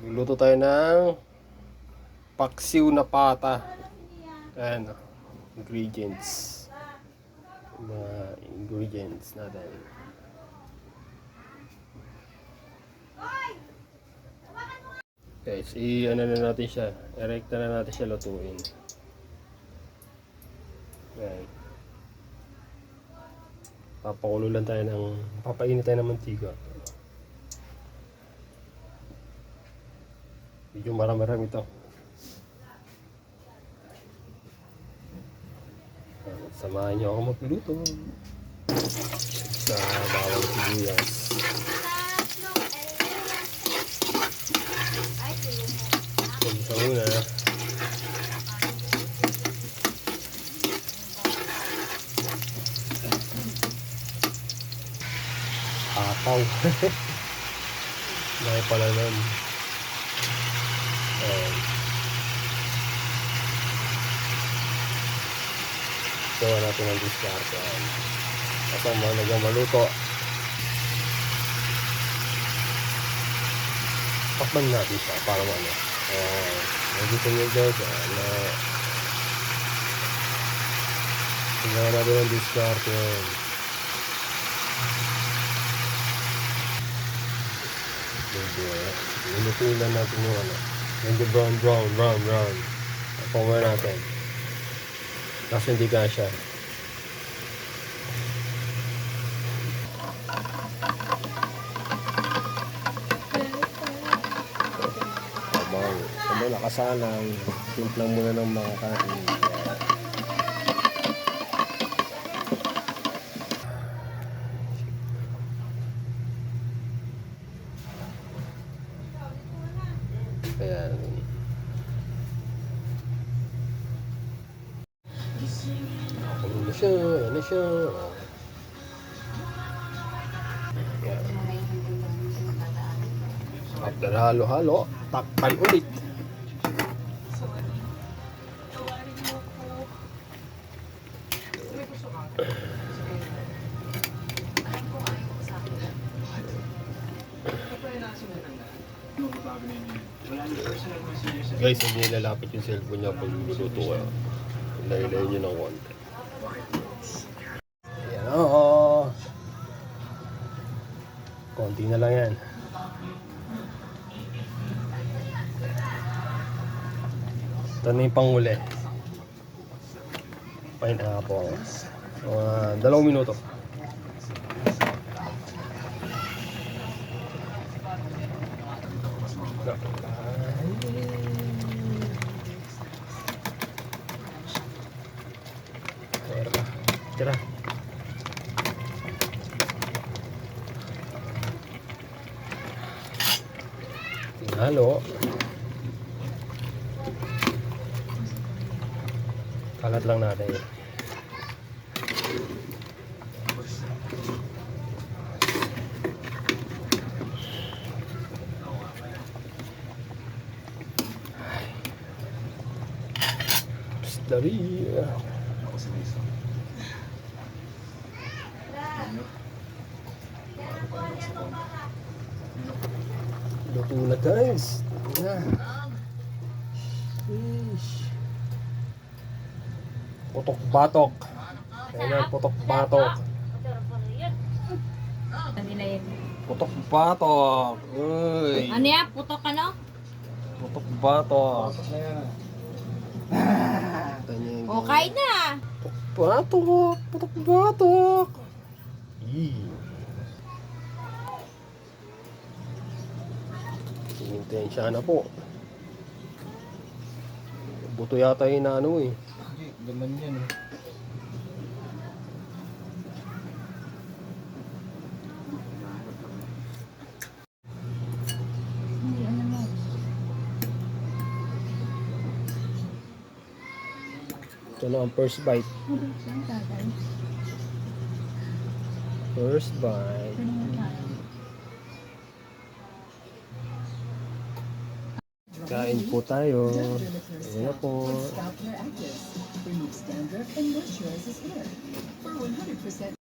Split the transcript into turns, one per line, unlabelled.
Luluto tayo ng paksiw na pata. Ayan, oh. ingredients. Mga ingredients natin. Guys, i-ano na natin siya. Erecta na natin siya lutuin. Ayan. Papakulo lang tayo ng, papainit tayo ng mantiga. Medyo marami-rami ito. Ah, Samahan niyo ako magluto. Sa bawang sibuyas. Ito muna. Apaw. Dahil pala nun. Ayan. Gawa natin ang discard. Ayan. Kasama nagang maluto. Takpan natin siya para ano. Uh, nandito nyo guys. Na Tingnan natin ang discard. Ayan. Medyo, nilutuin lang natin yung ano. Medyo brown, brown, brown, brown. Power natin. Kasi hindi kasha. Habang, habang nakasalang, timplang muna ng mga kain. Ayan. Ako na siya, ayan na siya. Ayan. After halo-halo, takpan ulit. Guys, hindi lalapit yung cellphone niya pag luluto ka. Layo-layo nyo ng konti. Ayan o. Konti na lang yan. Ito na yung panghuli. Pineapple. Mga dalawang minuto. Tira. Tira. Halo. Kalat lang natin. Psst, Dari. Luto na guys. Luto na. Sheesh. Putok batok. Ayan na, putok batok.
Ano na yun?
Putok batok. Uy.
Ano yan? Putok ano?
Putok batok. Ito niya yung
O, kain na.
Putok batok. Putok batok. Sinintensya na po. Buto yata yung ano eh.
Laman yan eh.
Ano?
Ito na ang first bite. First bite. Kain po tayo. Ayan na po.
Stop your active. Remove dandruff and moisturize his hair. For 100%